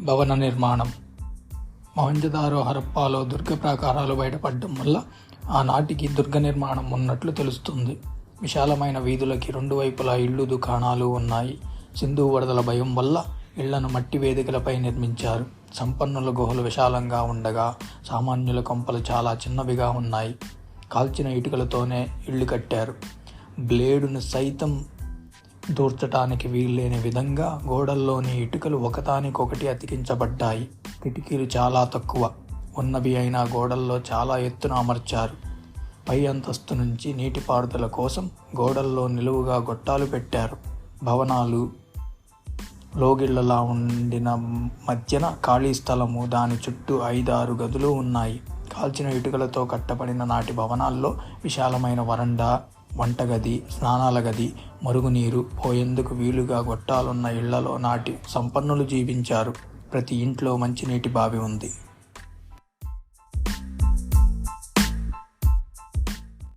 భవన నిర్మాణం. మొహంజదారో హరప్పాలో దుర్గ ప్రాకారాలు బయటపడడం వల్ల ఆనాటికి దుర్గ నిర్మాణం ఉన్నట్లు తెలుస్తుంది. విశాలమైన వీధులకి రెండు వైపులా ఇళ్ళు దుకాణాలు ఉన్నాయి. సింధు వరదల భయం వల్ల ఇళ్ళను మట్టి వేదికలపై నిర్మించారు. సంపన్నుల గుహలు విశాలంగా ఉండగా సామాన్యుల కొంపలు చాలా చిన్నవిగా ఉన్నాయి. కాల్చిన ఇటుకలతోనే ఇళ్ళు కట్టారు. బ్లేడును సైతం దూర్చటానికి వీల్లేని విధంగా గోడల్లోని ఇటుకలు ఒకదానికొకటి అతికించబడ్డాయి. కిటికీలు చాలా తక్కువ. ఉన్నవి అయినా గోడల్లో చాలా ఎత్తున అమర్చారు. పై అంతస్తు నుంచి నీటిపారుదల కోసం గోడల్లో నిలువుగా గొట్టాలు పెట్టారు. భవనాలు లోగిళ్ళలా ఉండిన మధ్యన ఖాళీ స్థలము దాని చుట్టూ ఐదారు గదులు ఉన్నాయి. కాల్చిన ఇటుకలతో కట్టబడిన నాటి భవనాల్లో విశాలమైన వరండా వంటగది స్నానాల గది మరుగునీరు పోయేందుకు వీలుగా గొట్టాలున్న ఇళ్ళలో నాటి సంపన్నులు జీవించారు. ప్రతి ఇంట్లో మంచినీటి బావి ఉంది.